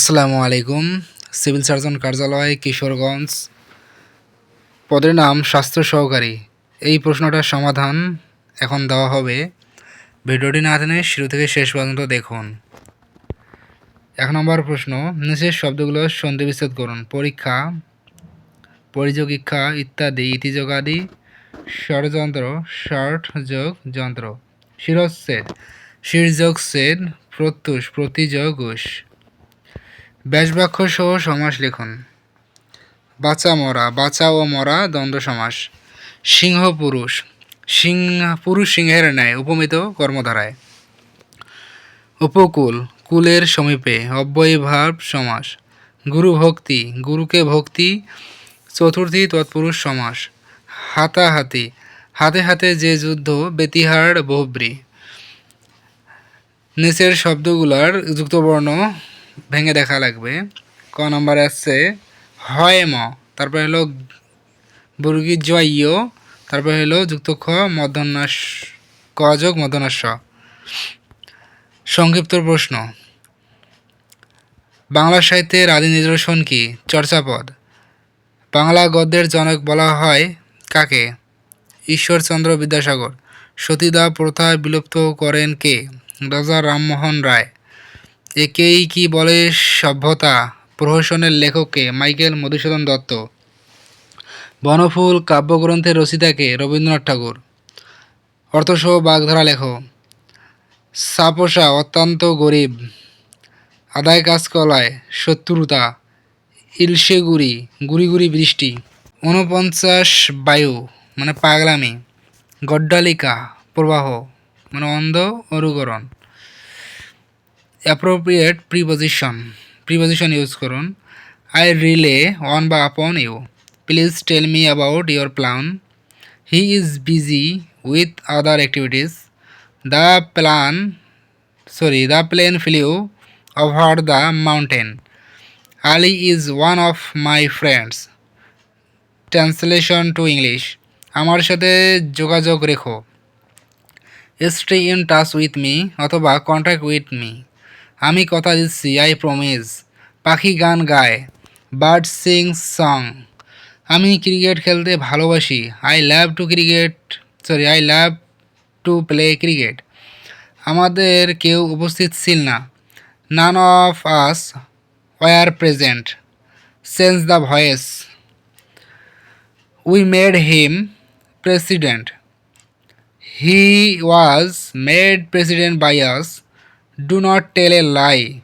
আসসালামু আলাইকুম। Civil surgeon কার্যালয়, কিশোরগঞ্জ। পদের নাম স্বাস্থ্য সহকারী। এই প্রশ্নটার সমাধান এখন দেওয়া হবে। ভিডিওটি না টেনে শুরু থেকে শেষ পর্যন্ত দেখুন। এক নম্বর প্রশ্ন, নিচের শব্দগুলো সন্ধি বিচ্ছেদ করুন। পরীক্ষা, পরিযোগিক্ষা ইত্যাদি ইতিযোগাদি, ষড়যন্ত্র, ষট যোগ যন্ত্র। শিরচ্ছেদ, শিরযোগ, ছেদ, প্রত্যুষ, প্রতিযোগ, উষ। ব্যাসবাক্য সহ সমাস লিখুন। বাঁচা মরা বাঁচা ও মরা, দ্বন্দ্ব সমাস। সিংহ পুরুষ সিংহ, পুরুষ সিংহের ন্যায় উপমিত কর্মধারায়। উপকূল, কুলের সমীপে অব্যয়ীভাব সমাস। গুরু ভক্তি, গুরুকে ভক্তি, চতুর্থী তৎপুরুষ সমাস। হাতাহাতি, হাতে হাতে যে যুদ্ধ বেতিহার বহুব্রী। নিচের শব্দগুলার যুক্তবর্ণ ভেঙে দেখা লাগবে। ক নম্বরে হয় ম তারপরে হলো বর্গী জয় তারপরে হলো যুক্ত খ মধ্যন্যাস ক যোগ মধ্যন্যাস সংক্ষিপ্ত প্রশ্ন। বাংলা সাহিত্যের আদি নিদর্শন কি? চর্চাপদ। বাংলা গদ্যের জনক বলা হয় কাকে? ঈশ্বরচন্দ্র বিদ্যাসাগর। সতীদাহ প্রথা বিলুপ্ত করেন কে? রাজা রামমোহন রায়। একেই কি বলে সভ্যতা? প্রহসনের লেখককে মাইকেল মধুসূদন দত্ত। বনফুল কাব্যগ্রন্থের রচিতাকে রবীন্দ্রনাথ ঠাকুর। অর্থসহ বাগধারা লেখ সাপোসা অত্যন্ত গরিব। আদায় কাজ কলায় শত্রুতা। ইলশে গুড়ি গুড়ি বৃষ্টি। ঊনপঞ্চাশ বায়ু মানে পাগলামি। গড্ডালিকা, প্রবাহ মানে অন্ধ অনুকরণ অ্যাপ্রোপ্রিয়েট প্রিপোজিশন প্রিপোজিশন ইউজ করুন. আই রিলে অন বা upon you please tell me about your plan he is busy with other activities the plan sorry the plane flew over the mountain Ali is one of my friends translation to English আমার সাথে যোগাযোগ রেখো। Stay in touch with me অথবা contact with me আমি কথা দিচ্ছি I promise পাখি গান গায় বার্ড সিং সং আমি ক্রিকেট খেলতে ভালোবাসি। I love to cricket sorry I love to play cricket আমাদের কেউ উপস্থিত ছিল না। None of us were present sense the voice we made him president he was made president by us do not tell a lie.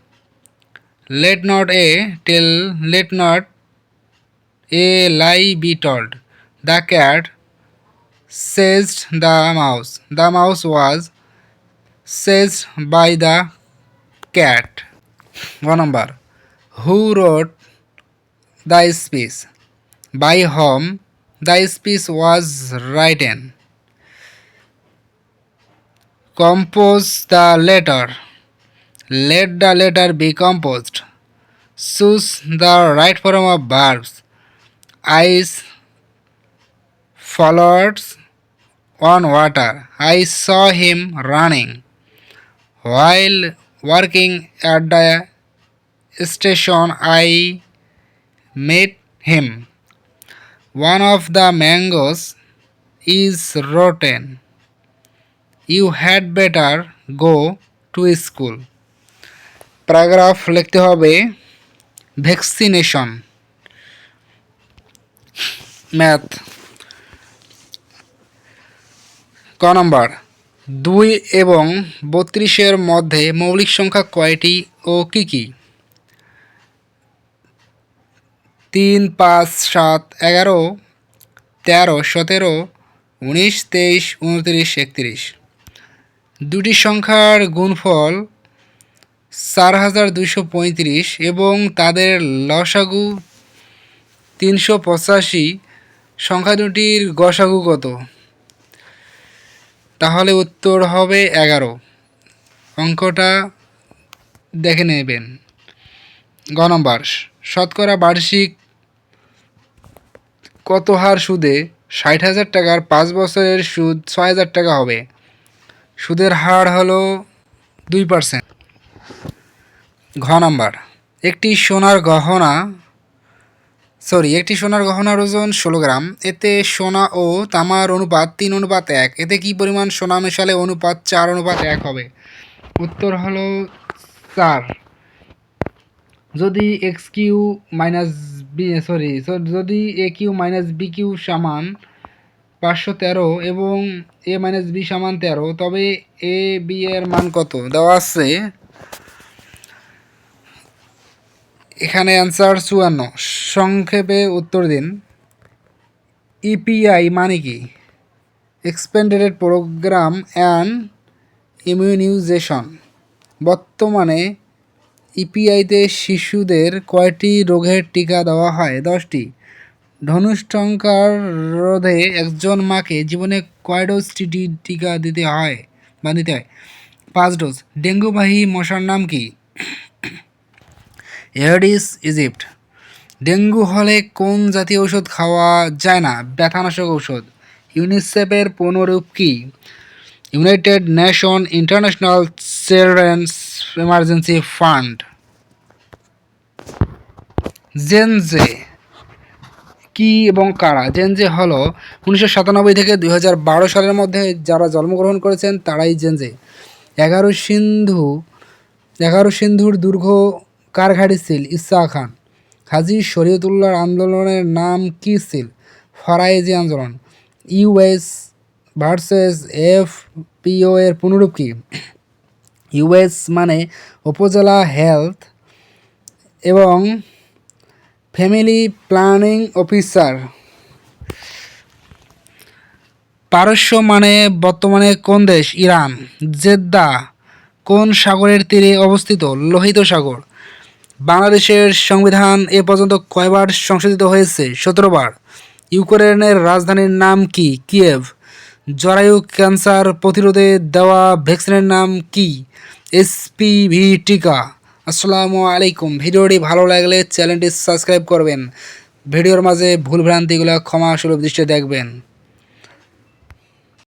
Let not a tell let not a lie be told. The cat seized the mouse. The mouse was seized by the cat. One number. Who wrote the speech? By whom the speech was written? Compose the letter let the letter be composed. Choose the right form of verbs. Eyes followed on water. I saw him running. While working at the station, I met him. One of the mangoes is rotten. You had better go to school. Paragraph লিখতে হবে vaccination. Math. ক নম্বর? দুই এবং বত্রিশের মধ্যে মৌলিক সংখ্যা কয়টি ও কি কি? তিন, পাঁচ, সাত, এগারো, তেরো, সতেরো, উনিশ, তেইশ, উনত্রিশ, একত্রিশ। দুটি সংখ্যার গুণফল চার হাজার দুশো পঁয়ত্রিশ এবং তাদের লসাগু তিনশো পঁচাশি, সংখ্যা দুটির গসাগু কত? তাহলে উত্তর হবে এগারো। অঙ্কটা দেখে নেবেন। গ নম্বর, শতকরা বার্ষিক কত হার সুদে ষাট হাজার টাকার পাঁচ বছরের সুদ ছয় হাজার টাকা হবে? সুদের হার হলো দুই পার্সেন্ট। ঘ নাম্বার। একটি সোনার গহনা সরি একটি সোনার গহনার ওজন ষোলো গ্রাম। এতে সোনা ও তামার অনুপাত তিন, অনুপাত এক। এতে কি পরিমাণ সোনা মেশালে অনুপাত চার, অনুপাত এক হবে? উত্তর হলো চার। যদি X Q minus B sorry যদি A Q minus B Q সমান পাঁচশো তেরো এবং এ মাইনাস বি সমান তেরো, তবে এ বি এর মান কত? দেওয়া আছে এখানে অ্যান্সার চুয়ান্ন। সংক্ষেপে উত্তর দিন। ইপিআই মানে কি? এক্সপেন্ডেড প্রোগ্রাম অ্যান্ড ইমিউনাইজেশন বর্তমানে ইপিআইতে শিশুদের কয়টি রোগের টিকা দেওয়া হয়? দশটি। ধনুষ্টঙ্কার রোধে একজন মাকে জীবনে কয় ডোজ টিকা দিতে হয়? বা দিতে হয়? পাঁচ ডোজ ডেঙ্গুবাহী মশার নাম কি? এডিস ইজিপ্ট ডেঙ্গু হলে কোন জাতীয় ঔষধ খাওয়া যায় না? ব্যথানাশক ঔষধ। ইউনিসেফের পুনরূপ কি? United Nation International Children's Emergency Fund জেনজে কি এবং কারা? জেনজে হলো উনিশশো সাতানব্বই থেকে দু হাজার বারো সালের মধ্যে যারা জন্মগ্রহণ করেছেন, তারাই জেনজে এগারো সিন্ধু, এগারো সিন্ধুর দুর্গ কার ঘাঁটি ছিল ইসা খান। হাজি শরীয়তুল্লাহর আন্দোলনের নাম কি ছিল ফরাইজি আন্দোলন। ইউএস ভার্সেস এফ পিও এর পুনরূপ কী? ইউএস মানে উপজেলা হেলথ এবং ফ্যামিলি প্ল্যানিং অফিসার। পারস্য মানে বর্তমানে কোন দেশ? ইরান। জেদ্দা কোন সাগরের তীরে অবস্থিত? লোহিত সাগর। বাংলাদেশের সংবিধান এ পর্যন্ত কয়বার সংশোধিত হয়েছে? সতেরো বার ইউক্রেনের রাজধানীর নাম কি? কিয়েভ। জরায়ু ক্যান্সার প্রতিরোধে দেওয়া ভ্যাকসিনের নাম কি? এসপিভি টিকা। আসসালামু আলাইকুম। ভিডিওটি ভালো লাগলে চ্যানেলটি সাবস্ক্রাইব করবেন। ভিডিওর মাঝে ভুলভ্রান্তিগুলো ক্ষমা সুলভ দৃষ্টিতে দেখবেন।